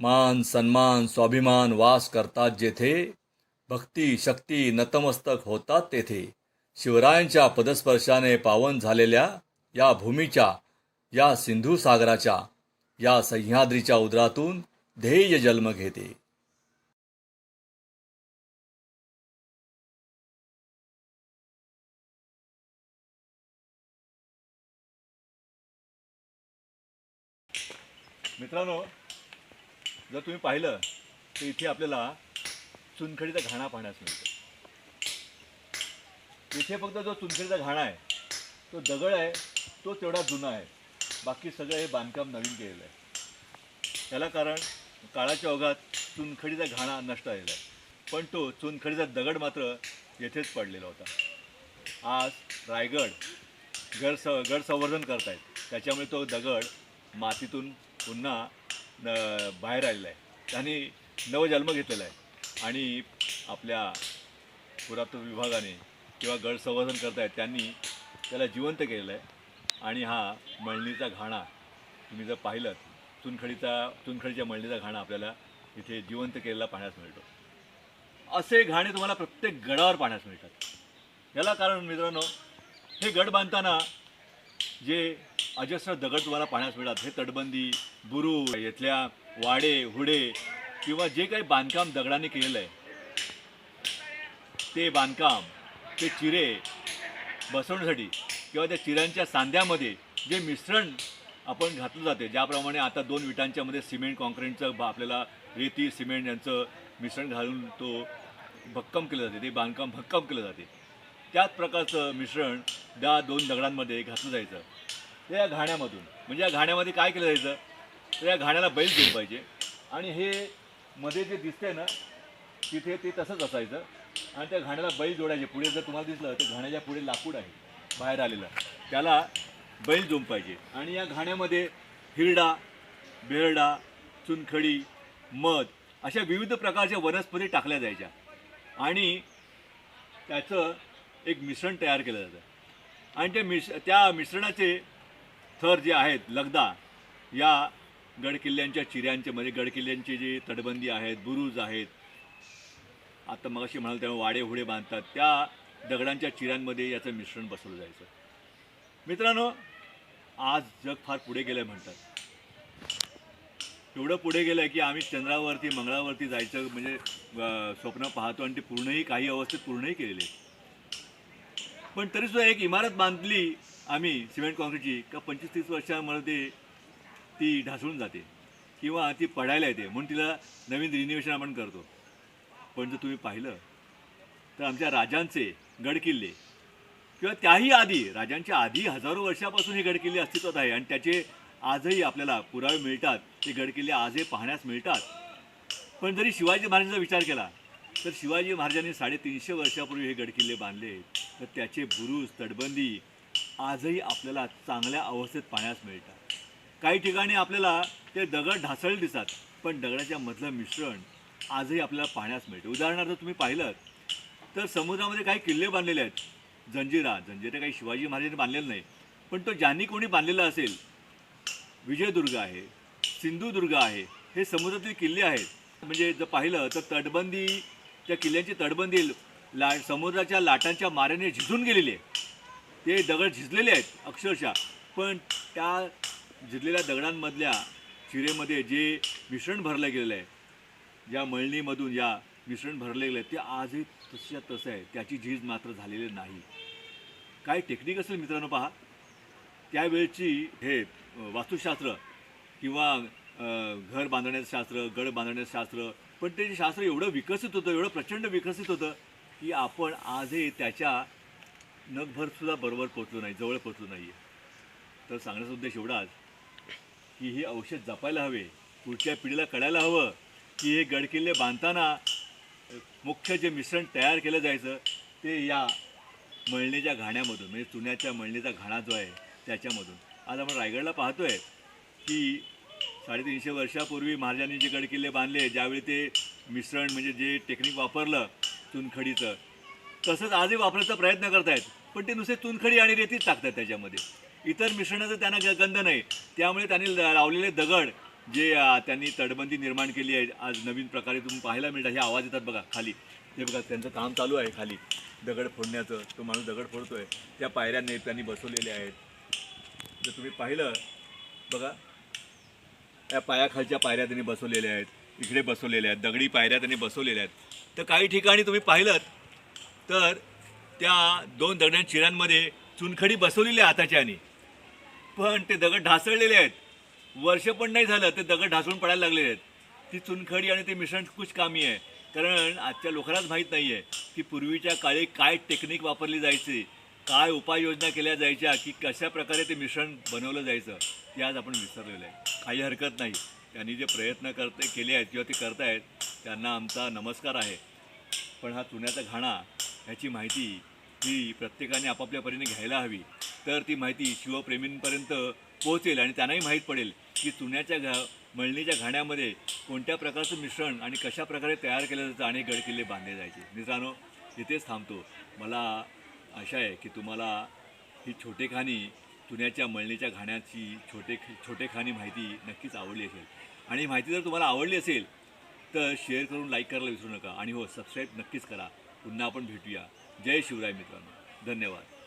मान सन्मान स्वाभिमान वास करतात जेथे. भक्ती शक्ती नतमस्तक होतात तेथे. शिवरायांच्या पदस्पर्शाने पावन झालेल्या या भूमीच्या या सिंधू सागराच्या या सह्याद्रीच्या उदरातून ध्येय जन्म घेते. मित्रांनो जर तुम्ही पाहिलं तर इथे आपल्याला चुनखडीचा घाणा पाहण्यास मिळतो. इथे फक्त जो चुनखडीचा घाणा आहे तो दगड आहे तो तेवढा जुना आहे. बाकी सगळं हे बांधकाम नवीन केलेलं आहे. त्याला कारण काळाच्या ओघात चुनखडीचा घाणा नष्ट झालेला आहे. पण तो चुनखडीचा दगड मात्र येथेच पडलेला होता. आज रायगड गड स गड संवर्धन करतायत. त्याच्यामुळे तो दगड मातीतून पुन्हा न बाहेर आलेला आहे. त्यांनी नवजन्म घेतलेला आहे. आणि आपल्या पुरातत्व विभागाने किंवा गड संवर्धन करतायत त्यांनी त्याला जिवंत केलेलं आहे. आणि हा मळणीचा घाणा तुम्ही जर पाहिलं चुनखडीचा चुनखडीच्या मळणीचा घाणा आपल्याला इथे जिवंत केलेला पाहण्यास मिळतो. असे घाणे तुम्हाला प्रत्येक गडावर पाहण्यास मिळतात. याला कारण मित्रांनो हे गड बांधताना जे अजस्र दगडद्वारा पाहण्यास मिळतात हे तटबंदी बुरु इथल्या वाडे हुडे किंवा जे काही बांधकाम दगडाने केलेलं आहे ते बांधकाम ते चिरे बसवण्यासाठी किंवा त्या चिऱ्यांच्या सांध्यामध्ये जे मिश्रण आपण घातलं जाते ज्याप्रमाणे आता दोन विटांच्यामध्ये सिमेंट कॉन्क्रीटचं बा- आपल्याला रेती सिमेंट यांचं मिश्रण घालून तो भक्कम केलं जाते ते बांधकाम भक्कम केलं जाते. त्याच प्रकारचं मिश्रण त्या दोन दगडांमध्ये घातलं जायचं. ते या घाण्यामधून. म्हणजे या घाण्यामध्ये काय केलं जायचं? तर या घाण्याला बैल दिलं पाहिजे. आणि हे मध्ये जे दिसते ना तिथे ते तसंच असायचं. आणि त्या घाण्याला बैल जोडायचे. पुढे जर तुम्हाला दिसलं तर घाण्याच्या पुढे लाकूड आहे. बाहेर आलेलं. त्याला बैल जोम पाहिजे. आणि या घाण्यामध्ये हिरडा बेरडा चुनखडी मध अशा विविध प्रकारच्या वनस्पती टाकल्या जायच्या. आणि त्याचं एक मिश्रण तयार केलं जातं. आणि ते मिश त्या मिश्रणाचे थर जे आहेत लगदा या गडकिल्ल्यांच्या चिऱ्यांचे म्हणजे गडकिल्ल्यांची जी तटबंदी आहेत बुरुज आहेत आता मग अशी म्हणाल तेव्हा वाडे हुडे बांधतात त्या दगडांच्या चिऱ्यांमध्ये याचं मिश्रण बसवलं जायचं. मित्रांनो आज जग फार पुढे गेलं म्हणतात. एवढं पुढे गेलं आहे की आम्ही चंद्रावरती मंगळावरती जायचं म्हणजे स्वप्न पाहतो आणि ते पूर्णही काही अवस्थेत पूर्णही केलेले पण पण तरीसुद्धा एक इमारत बांधली आम्ही सिमेंट काँक्रीटची का पंचवीस तीस वर्षामध्ये ती ढासळून जाते. किंवा ती पडायला येते. म्हणून तिला नवीन रिनिवेशन आपण करतो. पण जर तुम्ही पाहिलं तर आमच्या राजांचे गडकिल्ले किंवा त्याही आधी राजांच्या आधी हजारो वर्षापासून हे गडकिल्ले अस्तित्वात आहे. आणि त्याचे आजही आपल्याला पुरावे मिळतात. ते गडकिल्ले आजही पाहण्यास मिळतात. पण जरी शिवाजी महाराजांचा विचार केला तर शिवाजी महाराजांनी साडेतीनशे वर्षापूर्वी हे गडकिल्ले बांधले. तर त्याचे बुरुज तटबंदी आजही आपल्याला चांगल्या अवस्थेत पाहण्यास मिळतात. काही ठिकाणी आपल्याला ते दगड ढासळले दिसतात पण दगडाच्या मधलं मिश्रण आजही आपल्याला पाहण्यास मिळते. उदाहरणार्थ तुम्ही पाहिलं तर समुद्रामध्ये काही किल्ले बांधलेले आहेत. जंजिरा जंजिरा काही शिवाजी महाराजांनी बांधलेलं नाही पण तो ज्यांनी कोणी बांधलेला असेल विजयदुर्ग आहे सिंधुदुर्ग आहे हे समुद्रातील किल्ले आहेत. म्हणजे जर पाहिलं तर तटबंदी त्या किल्ल्यांची तटबंदी ला समुद्राच्या लाटांच्या माऱ्याने झिजून गेलेली आहे. ते दगड झिजलेले आहेत अक्षरशः. पण त्या झिजलेल्या दगडांमधल्या चिरेमध्ये जे मिश्रण भरलं गेलेलं आहे ज्या मळणीमधून या मिश्रण भरले गेलं आहे ते आजही तसच्या तसं आहे. त्याची झीज मात्र झालेली नाही. काय टेक्निक असेल मित्रांनो पहा. त्यावेळची हे वास्तुशास्त्र किंवा घर बांधण्याचं शास्त्र गड बांधण्याचं शास्त्र पण ते शास्त्र एवढं विकसित होतं एवढं प्रचंड विकसित होतं की आपण आजही त्याच्या नगभरसुद्धा बरोबर पोचलो नाही जवळ पोचलो नाही आहे तर सांगण्याचा उद्देश एवढाच की हे औषध जपायला हवे पुढच्या पिढीला कळायला हवं की हे गडकिल्ले बांधताना मुख्य जे मिश्रण तयार केलं जायचं ते या मळणीच्या घाण्यामधून म्हणजे चुन्याच्या मळणीचा घाणा जो आहे त्याच्यामधून. आज आपण रायगडला पाहतोय की साडेतीनशे वर्षापूर्वी महाराजांनी जे गडकिल्ले बांधले ज्यावेळी ते मिश्रण म्हणजे जे टेक्निक वापरलं चुनखडीचं. तसंच आजही वापरायचा प्रयत्न करतायत पण ते नुसते चुनखडी आणि रेतीच टाकतात त्याच्यामध्ये. इतर मिश्रणाचं त्यांना ग- गंध नाही. त्यामुळे त्यांनी लावलेले दगड जे त्यांनी तटबंदी निर्माण केली आहे आज नवीन प्रकारे तुम्ही पाहायला मिळतात. हे आवाज येतात बघा खाली. ते बघा त्यांचं काम चालू आहे खाली. दगड फोडण्याचं तो माणूस दगड फोडतोय. त्या पायऱ्यांनी त्यांनी बसवलेल्या आहेत. जर तुम्ही पाहिलं बघा या पायाखालच्या पायऱ्या त्यांनी बसवलेल्या आहेत इकडे बसवलेल्या आहेत दगडी पायऱ्या त्यांनी बसवलेल्या आहेत. तर काही ठिकाणी तुम्ही पाहिलं तर त्या दोन दगड्यां चिऱ्यांमध्ये चुनखडी बसवलेली आहे हाताच्या आणि पण ते दगड ढासळलेले आहेत. वर्ष पण नाही झालं ते दगड ढासळून पडायला लागलेले आहेत. ती चुनखडी आणि ते मिश्रण कुछ कामी आहे. कारण आजच्या लोकांनाच माहीत नाही आहे की पूर्वीच्या काळी काय टेक्निक वापरली जायची काय उपाययोजना केल्या जायच्या की कशा प्रकारे ते मिश्रण बनवलं जायचं. ते आज आपण विसरलेलं आहे काही हरकत नाही. त्यांनी जे प्रयत्न करते केले आहेत किंवा ते करतायत त्यांना आमचा नमस्कार आहे. पण हा चुन्याचा घाणा ह्याची माहिती ही प्रत्येकाने आपापल्या परीने घ्यायला हवी. तर ती माहिती शिवप्रेमींपर्यंत पोहोचेल आणि त्यांनाही माहीत पडेल की चुन्याच्या घा मळणीच्या घाण्यामध्ये कोणत्या प्रकारचं मिश्रण आणि कशा प्रकारे तयार केलं जातं आणि गडकिल्ले बांधले जायचे. मित्रांनो इथेच थांबतो. मला आशा आहे की तुम्हाला ही छोटेखानी चुन्याच्या मळणीच्या घाण्याची छोटे छोटेखानी माहिती नक्कीच आवडली असेल. आणि माहिती जर तुम्हाला आवडली असेल तर शेअर करून लाईक करायला विसरू नका. आणि हो सबस्क्राईब नक्कीच करा. पुन्हा आपण भेटूया. जय शिवराय मित्रांनो. धन्यवाद.